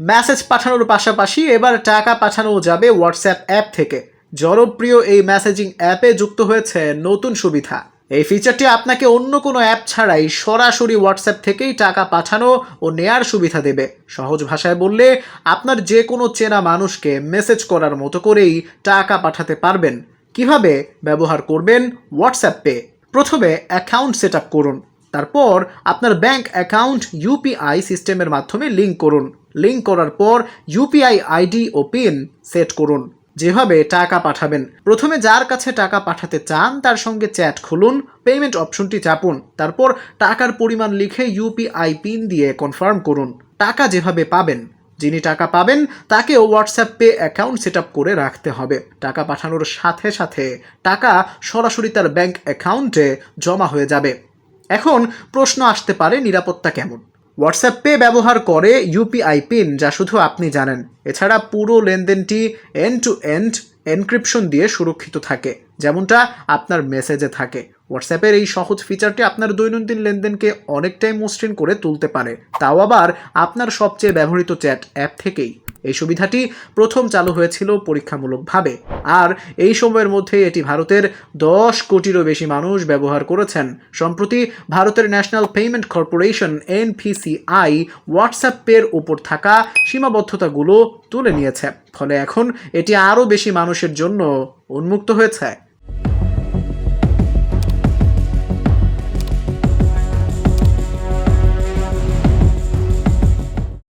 Message পাঠানোর পাশাপাশি এবার টাকা পাঠানো যাবে হোয়াটসঅ্যাপ অ্যাপ থেকে। জনপ্রিয় এই মেসেজিং অ্যাপে যুক্ত হয়েছে নতুন সুবিধা। এই ফিচারটি আপনাকে অন্য কোনো অ্যাপ ছাড়াই সরাসরি হোয়াটসঅ্যাপ থেকেই টাকা পাঠানো ও নেয়ার সুবিধা দেবে। সহজ ভাষায় বললে, আপনার যে কোনো চেনা মানুষকে মেসেজ করার মতো করেই টাকা পাঠাতে পারবেন। কীভাবে ব্যবহার করবেন হোয়াটসঅ্যাপ পে? প্রথমে অ্যাকাউন্ট সেট করুন। তারপর আপনার ব্যাংক অ্যাকাউন্ট ইউপিআই সিস্টেমের মাধ্যমে লিঙ্ক করুন। লিংক করার পর ইউপিআই আইডি ও পিন সেট করুন। যেভাবে টাকা পাঠাবেন। প্রথমে যার কাছে টাকা পাঠাতে চান, তার সঙ্গে চ্যাট খুলুন পেমেন্ট অপশনটি চাপুন। তারপর টাকার পরিমাণ লিখে ইউপিআই পিন দিয়ে কনফার্ম করুন। টাকা যেভাবে পাবেন, যিনি টাকা পাবেন, তাকেও হোয়াটসঅ্যাপ পে অ্যাকাউন্ট সেট করে রাখতে হবে। টাকা পাঠানোর সাথে সাথে টাকা সরাসরি তার ব্যাংক অ্যাকাউন্টে জমা হয়ে যাবে। এখন প্রশ্ন আসতে পারে নিরাপত্তা কেমন? হোয়াটসঅ্যাপ পে ব্যবহার করে ইউপিআই পিন যা শুধু আপনি জানেন। এছাড়া পুরো লেনদেনটি এন্ড টু এন্ড এনক্রিপশন দিয়ে সুরক্ষিত থাকে, যেমনটা আপনার মেসেজে থাকে। হোয়াটসঅ্যাপের এই সহজ ফিচারটি আপনার দৈনন্দিন লেনদেনকে অনেকটাই মসৃণ করে তুলতে পারে। তাও আবার আপনার সবচেয়ে ব্যবহৃত চ্যাট অ্যাপ থেকেই। এই সুবিধাটি প্রথম চালু হয়েছিল পরীক্ষামূলকভাবে। আর এই সময়ের মধ্যে এটি ভারতের দশ কোটিরও বেশি মানুষ ব্যবহার করেছেন। সম্প্রতি ভারতের National Payment Corporation NPCI WhatsApp পের উপর থাকা সীমাবদ্ধতাগুলো তুলে নিয়েছে। ফলে এখন এটি আরও বেশি মানুষের জন্য উন্মুক্ত হয়েছে।